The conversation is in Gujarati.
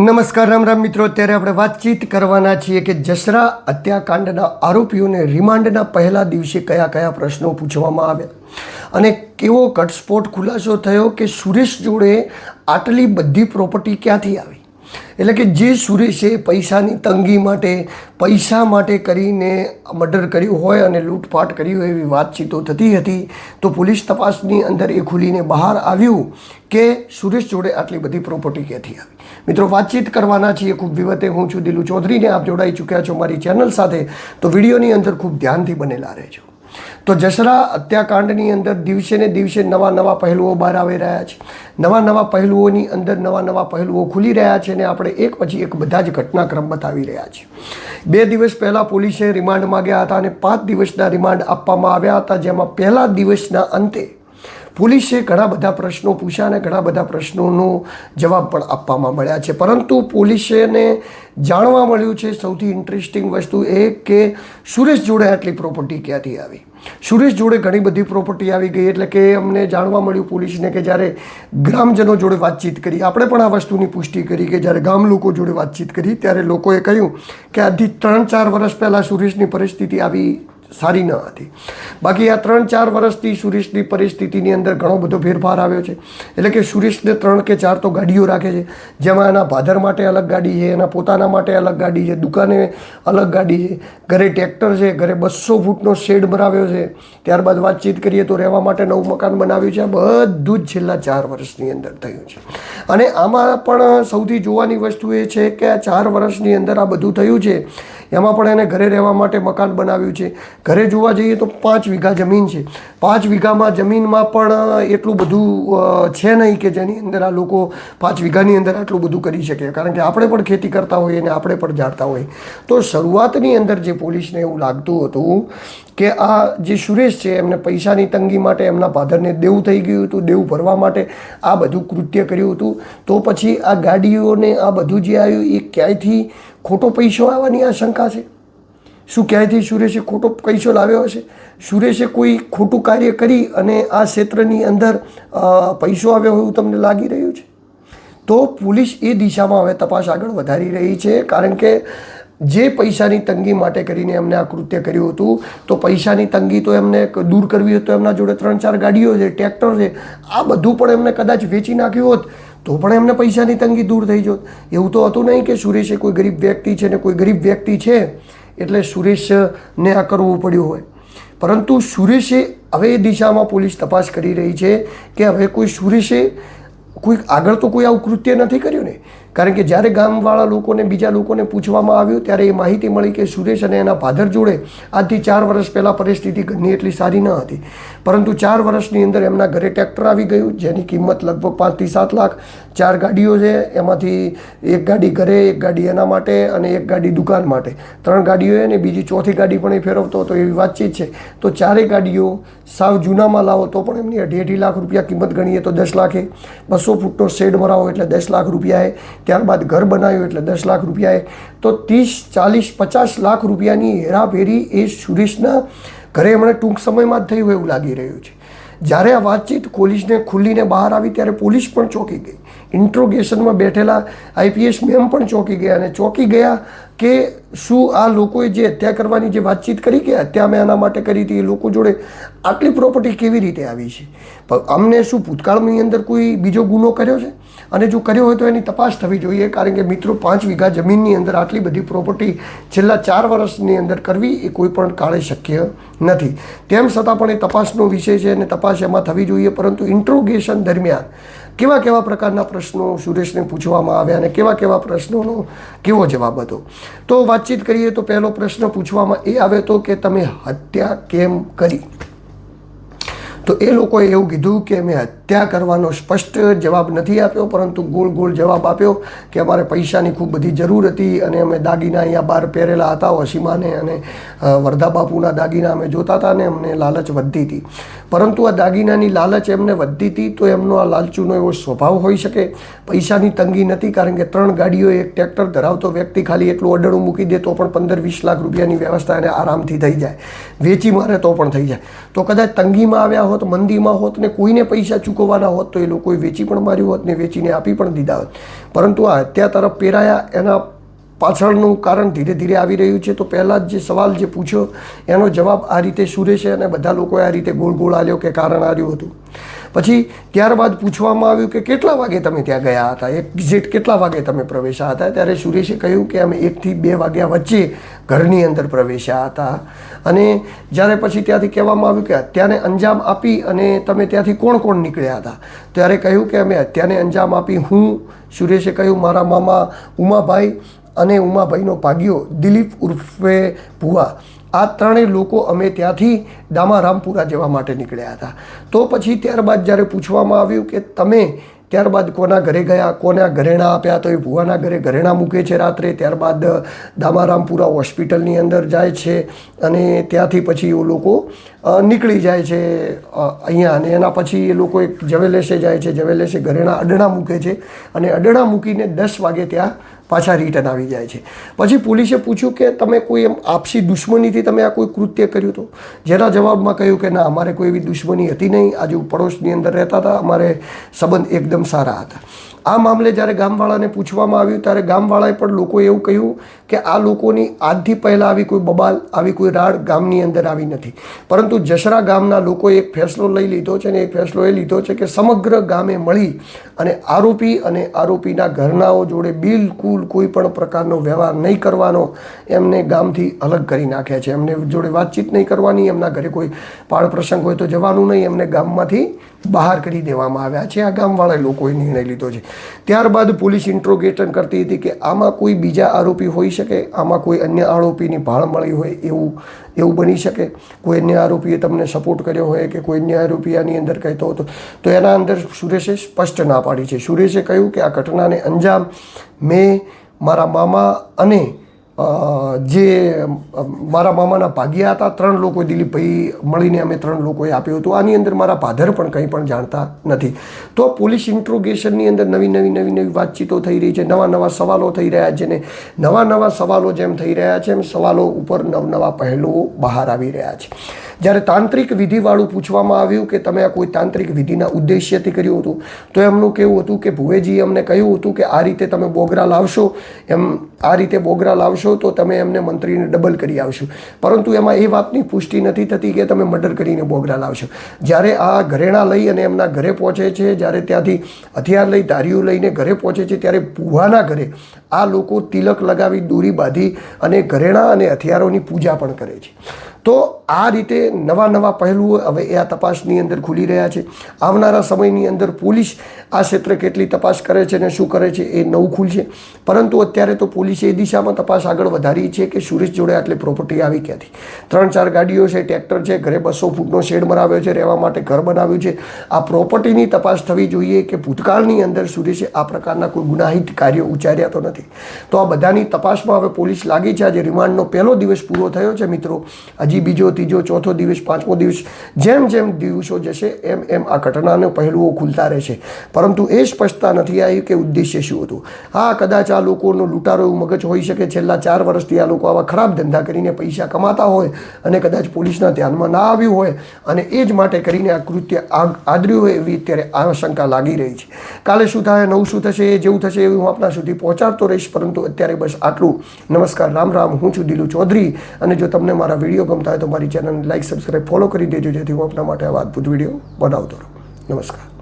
નમસ્કાર, રામ રામ મિત્રો. અત્યારે આપણે વાતચીત કરવાના છીએ કે જસરા હત્યાકાંડના આરોપીઓને રિમાન્ડના પહેલા દિવસે કયા કયા પ્રશ્નો પૂછવામાં આવ્યા? અને કેવો કટસ્ફોટ ખુલાસો થયો કે સુરેશ જોડે આટલી બધી પ્રોપર્ટી ક્યાંથી આવી? એટલે કે જે સુરેશે પૈસાની તંગી માટે, પૈસા માટે કરીને મર્ડર કર્યું હોય અને લૂંટફાટ કરી હોય એવી વાતચીતો થતી હતી, તો પોલીસ તપાસની અંદર એ ખુલીને બહાર આવ્યું કે સુરેશ જોડે આટલી બધી પ્રોપર્ટી ક્યાંથી આવી? મિત્રો, વાતચીત કરવાના છીએ. ખૂબ વિવતે હું છું દિલુ ચૌધરીને. આપ જોડાઈ ચૂક્યા છો મારી ચેનલ સાથે. તો વિડીયોની અંદર ખૂબ ધ્યાનથી બનેલા રહેજો. તો જસરા હત્યાકાંડની અંદર દિવસે ને દિવસે નવા નવા પહેલુઓ બહાર આવી રહ્યા છે. નવા નવા પહેલુઓની અંદર નવા નવા પહેલુઓ ખુલી રહ્યા છે અને આપણે એક પછી એક બધા જ ઘટનાક્રમ બતાવી રહ્યા છે. બે દિવસ પહેલાં પોલીસે રિમાન્ડ માગ્યા હતા અને પાંચ દિવસના રિમાન્ડ આપવામાં આવ્યા હતા, જેમાં પહેલા દિવસના અંતે પોલીસે ઘણા બધા પ્રશ્નો પૂછ્યા અને ઘણા બધા પ્રશ્નોનો જવાબ પણ આપવામાં મળ્યા છે. પરંતુ પોલીસેને જાણવા મળ્યું છે સૌથી ઇન્ટરેસ્ટિંગ વસ્તુ એ કે સુરેશ જોડે આટલી પ્રોપર્ટી ક્યાંથી આવી? સુરેશ જોડે ઘણી બધી પ્રોપર્ટી આવી ગઈ એટલે કે અમને જાણવા મળ્યું પોલીસને કે જ્યારે ગ્રામજનો જોડે વાતચીત કરી, આપણે પણ આ વસ્તુની પુષ્ટિ કરી કે જ્યારે ગામ લોકો જોડે વાતચીત કરી, ત્યારે લોકોએ કહ્યું કે આજથી ત્રણ ચાર વર્ષ પહેલાં સુરેશની પરિસ્થિતિ આવી સારી ન હતી. બાકી આ ત્રણ ચાર વર્ષથી સુરેશની પરિસ્થિતિની અંદર ઘણો બધો ફેરફાર આવ્યો છે. એટલે કે સુરેશને ત્રણ કે ચાર તો ગાડીઓ રાખે છે. જેમાં એના ભાદર માટે અલગ ગાડી છે, એના પોતાના માટે અલગ ગાડી છે, દુકાને અલગ ગાડી છે, ઘરે ટ્રેક્ટર છે, ઘરે બસો ફૂટનો શેડ બનાવ્યો છે. ત્યારબાદ વાતચીત કરીએ તો રહેવા માટે નવું મકાન બનાવ્યું છે. બધું જ છેલ્લા ચાર વર્ષની અંદર થયું છે. અને આમાં પણ સૌથી જોવાની વસ્તુ એ છે કે આ ચાર વર્ષની અંદર આ બધું થયું છે. એમાં પણ એને ઘરે રહેવા માટે મકાન બનાવ્યું છે. ઘરે જોવા જઈએ તો પાંચ વીઘા જમીન છે. પાંચ વીઘામાં જમીનમાં પણ એટલું બધું છે નહીં કે જેની અંદર આ લોકો પાંચ વીઘાની અંદર આટલું બધું કરી શકે. કારણ કે આપણે પણ ખેતી કરતા હોઈએ અને આપણે પણ જાણતા હોઈએ. તો શરૂઆતની અંદર જે પોલીસને એવું લાગતું હતું કે આ જે સુરેશ છે, એમને પૈસાની તંગી માટે, એમના ફાધરને દેવું થઈ ગયું હતું, દેવું ભરવા માટે આ બધું કૃત્ય કર્યું હતું. તો પછી આ ગાડીઓને આ બધું જે આવ્યું, એ ક્યાંયથી ખોટો પૈસો આવવાની આશંકા છે? શું ક્યાંયથી સુરેશે ખોટો પૈસો લાવ્યો હશે? સુરેશે કોઈ ખોટું કાર્ય કરી અને આ ક્ષેત્રની અંદર પૈસો આવ્યો હોય એવું તમને લાગી રહ્યું છે? તો પોલીસ એ દિશામાં હવે તપાસ આગળ વધારી રહી છે, કારણ કે જે પૈસાની તંગી માટે કરીને એમને આ કૃત્ય કર્યું હતું, તો પૈસાની તંગી તો એમને દૂર કરવી હોય તો એમના જોડે ત્રણ ચાર ગાડીઓ છે, ટ્રેક્ટર છે, આ બધું પણ એમને કદાચ વેચી નાખ્યું હોત, તો પણ એમને પૈસાની તંગી દૂર થઈ જોત. એવું તો હતું નહીં કે સુરેશે કોઈ ગરીબ વ્યક્તિ છે ને કોઈ ગરીબ વ્યક્તિ છે એટલે સુરેશને આ કરવું પડ્યું હોય. પરંતુ સુરેશે હવે એ દિશામાં પોલીસ તપાસ કરી રહી છે કે હવે કોઈ સુરેશે કોઈ આગળ તો કોઈ આવું કૃત્ય નથી કર્યું ને? કારણ કે જ્યારે ગામવાળા લોકોને, બીજા લોકોને પૂછવામાં આવ્યું, ત્યારે એ માહિતી મળી કે સુરેશ અને એના ભાદર જોડે આજથી ચાર વર્ષ પહેલાં પરિસ્થિતિ ઘરની એટલી સારી ન હતી. પરંતુ ચાર વર્ષની અંદર એમના ઘરે ટ્રેક્ટર આવી ગયું, જેની કિંમત લગભગ પાંચથી સાત લાખ. ચાર ગાડીઓ છે, એમાંથી એક ગાડી ઘરે, એક ગાડી એના માટે અને એક ગાડી દુકાન માટે. ત્રણ ગાડીઓ અને બીજી ચોથી ગાડી પણ એ ફેરવતો હતો, એવી વાતચીત છે. તો ચારેય ગાડીઓ સાવ જૂનામાં લાવો તો પણ એમની અઢી અઢી લાખ રૂપિયા કિંમત ગણીએ તો દસ લાખે. બસો ફૂટનો શેડ મરાવો એટલે દસ લાખ રૂપિયાએ ત્યારબાદ ઘર બનાવ્યું એટલે દસ લાખ રૂપિયાએ. તો ત્રીસ, ચાલીસ, પચાસ લાખ રૂપિયાની હેરાફેરી એ સુરેશના ઘરે હમણાં ટૂંક સમયમાં જ થઈ હોય એવું લાગી રહ્યું છે. જ્યારે આ વાતચીત પોલીસને ખુલ્લીને બહાર આવી ત્યારે પોલીસ પણ ચોંકી ગઈ. ઇન્ટ્રોગેશનમાં બેઠેલા આઈપીએસ મેમ પણ ચોંકી ગયા અને ચોંકી ગયા કે શું આ લોકોએ જે હત્યા કરવાની જે વાતચીત કરી કે હત્યા મેં આના માટે કરી હતી, એ લોકો જોડે આટલી પ્રોપર્ટી કેવી રીતે આવી છે? અમને શું ભૂતકાળની અંદર કોઈ બીજો ગુનો કર્યો છે? અને જો કર્યો હોય તો એની તપાસ થવી જોઈએ, કારણ કે મિત્રો પાંચ વીઘા જમીનની અંદર આટલી બધી પ્રોપર્ટી છેલ્લા ચાર વર્ષની અંદર કરવી એ કોઈ પણ કાળે શક્ય નથી. તેમ છતાં પણ એ તપાસનો વિષય છે અને તપાસ એમાં થવી જોઈએ, પરંતુ ઇન્ટ્રોગેશન દરમિયાન કેવા કેવા પ્રકારના પ્રશ્નો સુરેશને પૂછવામાં આવ્યા અને કેવા કેવા પ્રશ્નોનો કેવો જવાબ હતો? તો વાતચીત કરીએ તો પહેલો પ્રશ્ન પૂછવામાં એ આવ્યો હતો કે તમે હત્યા કેમ કરી? તો એ લોકોએ એવું કીધું કે મેં હત્યા કરવાનો સ્પષ્ટ જવાબ નથી આપ્યો પરંતુ ગોળ ગોળ જવાબ આપ્યો કે અમારે પૈસાની ખૂબ બધી જરૂર હતી અને અમે દાગીના અહીંયા બહાર પહેરેલા હતા વસીમાને અને અ, બાપુના દાગીના અમે જોતા હતા અને અમને લાલચ વધતી હતી. પરંતુ આ દાગીનાની લાલચ એમને વધતી હતી તો એમનો આ લાલચુનો એવો સ્વભાવ હોઈ શકે. પૈસાની તંગી નથી કારણ કે ત્રણ ગાડીઓ એક ટ્રેક્ટર ધરાવતો વ્યક્તિ ખાલી એટલું અડણું મૂકી દે તો પણ પંદર વીસ લાખ રૂપિયાની વ્યવસ્થા એને આરામથી થઈ જાય. વેચી મારે તો પણ થઈ જાય. તો કદાચ તંગીમાં આવ્યા હોત હોત, મંદીમાં હોત ને કોઈને પૈસા ચૂકવવાના હોત તો એ લોકોએ વેચી પણ માર્યું હોત ને વેચીને આપી પણ દીધા હોત. પરંતુ આ હત્યા તરફ પહેરાયા એના પાછળનું કારણ ધીરે ધીરે આવી રહ્યું છે. તો પહેલાં જ સવાલ જે પૂછ્યો, એનો જવાબ આ રીતે સુરેશે અને બધા લોકોએ આ રીતે ગોળ ગોળ આવ્યો કે કારણ આવ્યું હતું. પછી ત્યારબાદ પૂછવામાં આવ્યું કે કેટલા વાગે તમે ત્યાં ગયા હતા? એક્ઝેટ કેટલા વાગે તમે પ્રવેશ્યા હતા? ત્યારે સુરેશે કહ્યું કે અમે એકથી બે વાગ્યા વચ્ચે ઘરની અંદર પ્રવેશ્યા હતા. અને જ્યારે પછી ત્યાંથી કહેવામાં આવ્યું કે હત્યાને અંજામ આપી અને તમે ત્યાંથી કોણ કોણ નીકળ્યા હતા? ત્યારે કહ્યું કે અમે હત્યાને અંજામ આપી. હું, સુરેશે કહ્યું, મારા મામા ઉમાભાઈ અને ઉમાભાઈનો ભાગ્યો દિલીપ ઉર્ફે ભુવા. આ ત્રણેય લોકો અમે ત્યાંથી દામારામપુરા જવા માટે નીકળ્યા હતા. તો પછી ત્યારબાદ જ્યારે પૂછવામાં આવ્યું કે તમે ત્યારબાદ કોના ઘરે ગયા, કોના ઘરેણા આપ્યા, તો એ ભુવાના ઘરે ઘરેણા મૂકે છે રાત્રે, ત્યારબાદ દામારામપુરા હોસ્પિટલની અંદર જાય છે અને ત્યાંથી પછી એ લોકો નીકળી જાય છે અહીંયા અને એના પછી એ લોકો એક જવેલેસે જાય છે જવેલેસે ઘરેણા અડણા મૂકે છે અને અડણા મૂકીને દસ વાગે ત્યાં પાછા રિટર્ન આવી જાય છે. પછી પોલીસે પૂછ્યું કે તમે કોઈ એમ આપસી દુશ્મનીથી તમે આ કોઈ કૃત્ય કર્યું હતું? જેના જવાબમાં કહ્યું કે ના, અમારે કોઈ એવી દુશ્મની હતી નહીં. આજુ પડોશની અંદર રહેતા હતા. અમારે સંબંધ એકદમ સારા હતા. આ મામલે જ્યારે ગામવાળાને પૂછવામાં આવ્યું, ત્યારે ગામવાળાએ પણ લોકોએ એવું કહ્યું કે આ લોકોની આજથી પહેલાં આવી કોઈ બબાલ, આવી કોઈ રાડ ગામની અંદર આવી નથી. પરંતુ જસરા ગામના લોકોએ એક ફેસલો લઈ લીધો છે અને એ ફેસલો એ લીધો છે કે સમગ્ર ગામે મળી અને આરોપી અને આરોપીના ઘરનાઓ જોડે બિલકુલ કોઈ પણ પ્રકારનો વ્યવહાર નહીં કરવાનો, એમને ગામથી અલગ કરી નાખ્યા છે. એમને જોડે વાતચીત નહીં કરવાની, એમના ઘરે કોઈ પાળ પ્રસંગ હોય તો જવાનું નહીં, એમને ગામમાંથી બહાર કરી દેવામાં આવ્યા છે. આ ગામવાળા લોકોએ નિર્ણય લીધો છે. ત્યારબાદ પોલીસ ઇન્ટ્રોગેશન કરતી હતી કે આમાં કોઈ બીજા આરોપી હોઈ શકે, આમાં કોઈ અન્ય આરોપીની ભાળ મળી હોય એવું એવું બની શકે. કોઈ અન્ય આરોપીએ તમને સપોર્ટ કર્યો હોય કે કોઈ અન્ય આરોપી આની અંદર કહેતો હતો તો એના અંદર સુરેશે સ્પષ્ટ ના પાડી છે. સુરેશે કહ્યું કે આ ઘટનાને અંજામ મેં મારા મામા અને જે મારા મામાના ભાગ્યા હતા, ત્રણ લોકો દિલીપભાઈ મળીને અમે ત્રણ લોકોએ આપ્યું હતું. આની અંદર મારા ભાધર પણ કંઈ પણ જાણતા નથી. તો પોલીસ ઇન્ટ્રોગેશનની અંદર નવી નવી નવી નવી વાતચીતો થઈ રહી છે, નવા નવા સવાલો થઈ રહ્યા છે ને નવા નવા સવાલો જેમ થઈ રહ્યા છે, એમ સવાલો ઉપર નવનવા પહેલુઓ બહાર આવી રહ્યા છે. જ્યારે તાંત્રિક વિધિવાળું પૂછવામાં આવ્યું કે તમે આ કોઈ તાંત્રિક વિધિના ઉદ્દેશ્યથી કર્યું હતું, તો એમનું કેવું હતું કે ભુવેજીએ અમને કહ્યું હતું કે આ રીતે તમે બોગરા લાવશો, એમ આ રીતે બોગરા લાવશો તો તમે એમને મંત્રીને ડબલ કરી આવશો. પરંતુ એમાં એ વાતની પુષ્ટિ નથી થતી કે તમે મર્ડર કરીને બોગરા લાવશો. જ્યારે આ ઘરેણા લઈ અને એમના ઘરે પહોંચે છે, જ્યારે ત્યાંથી હથિયાર લઈ, ધારીઓ લઈને ઘરે પહોંચે છે, ત્યારે ભુવાના ઘરે આ લોકો તિલક લગાવી, દોરી બાંધી અને ઘરેણા અને હથિયારોની પૂજા પણ કરે છે. તો આ રીતે નવા નવા પહેલુઓ હવે એ આ તપાસની અંદર ખુલી રહ્યા છે. આવનારા સમયની અંદર પોલીસ આ ક્ષેત્રે કેટલી તપાસ કરે છે અને શું કરે છે એ નવું ખુલશે. પરંતુ અત્યારે તો પોલીસે એ દિશામાં તપાસ આગળ વધારી છે કે સુરેશ જોડે આટલી પ્રોપર્ટી આવી ક્યાંથી? ત્રણ ચાર ગાડીઓ છે ટ્રેક્ટર છે, ઘરે બસો ફૂટનો શેડ બનાવ્યો છે, રહેવા માટે ઘર બનાવ્યું છે. આ પ્રોપર્ટીની તપાસ થવી જોઈએ કે ભૂતકાળની અંદર સુરેશે આ પ્રકારના કોઈ ગુનાહિત કાર્યો ઉચ્ચાર્યા તો નથી. તો આ બધાની તપાસમાં હવે પોલીસ લાગી છે. આજે રિમાન્ડનો પહેલો દિવસ પૂરો થયો છે મિત્રો. હજી બીજો, ત્રીજો, ચોથો દિવસ, પાંચમો દિવસ, જેમ જેમ દિવસો જશે, એમ એમ આ ઘટનાનો પહેલુઓ ખુલતા રહેશે. પરંતુ એ સ્પષ્ટતા નથી આવી કે ઉદ્દેશ્ય શું હતું? હા, કદાચ આ લોકોનો લૂંટારો એવું મગજ હોઈ શકે, છેલ્લા ચાર વર્ષથી આ લોકો આવા ખરાબ ધંધા કરીને પૈસા કમાતા હોય અને કદાચ પોલીસના ધ્યાનમાં ના આવ્યું હોય અને એ જ માટે કરીને આ કૃત્ય આદર્યું હોય એવી અત્યારે આશંકા લાગી રહી છે. કાલે શું થાય, નવું શું થશે, એ જેવું થશે એવું હું આપના સુધી પહોંચાડતો રહીશ, પરંતુ અત્યારે બસ આટલું. નમસ્કાર, રામ રામ, હું છું દિલુ ચૌધરી અને જો તમને મારા વીડિયો ગમતા હોય તો મારી ચેનલને લાઇક સબસ્ક્રાઈબ ફોલો કરી દેજો જેથી હું આપના માટે આવા અદભુત વીડિયો બનાવતો રહું. નમસ્કાર.